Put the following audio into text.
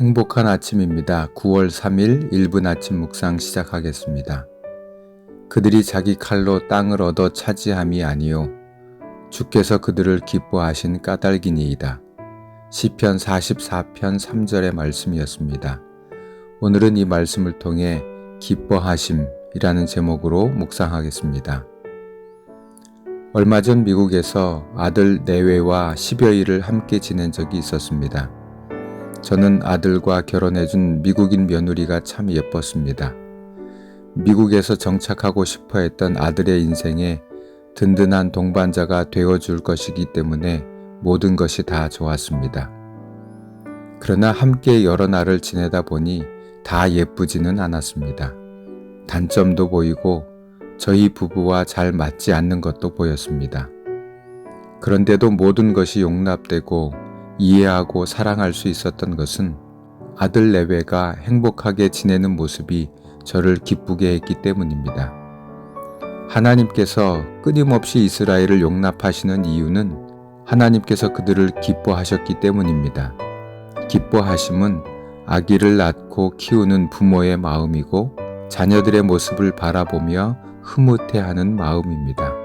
행복한 아침입니다. 9월 3일 1분 아침 묵상 시작하겠습니다. 그들이 자기 칼로 땅을 얻어 차지함이 아니요 주께서 그들을 기뻐하신 까닭이니이다. 시편 44편 3절의 말씀이었습니다. 오늘은 이 말씀을 통해 기뻐하심이라는 제목으로 묵상하겠습니다. 얼마 전 미국에서 아들 내외와 10여일을 함께 지낸 적이 있었습니다. 저는 아들과 결혼해준 미국인 며느리가 참 예뻤습니다. 미국에서 정착하고 싶어 했던 아들의 인생에 든든한 동반자가 되어줄 것이기 때문에 모든 것이 다 좋았습니다. 그러나 함께 여러 날을 지내다 보니 다 예쁘지는 않았습니다. 단점도 보이고 저희 부부와 잘 맞지 않는 것도 보였습니다. 그런데도 모든 것이 용납되고 이해하고 사랑할 수 있었던 것은 아들 내외가 행복하게 지내는 모습이 저를 기쁘게 했기 때문입니다. 하나님께서 끊임없이 이스라엘을 용납하시는 이유는 하나님께서 그들을 기뻐하셨기 때문입니다. 기뻐하심은 아기를 낳고 키우는 부모의 마음이고 자녀들의 모습을 바라보며 흐뭇해하는 마음입니다.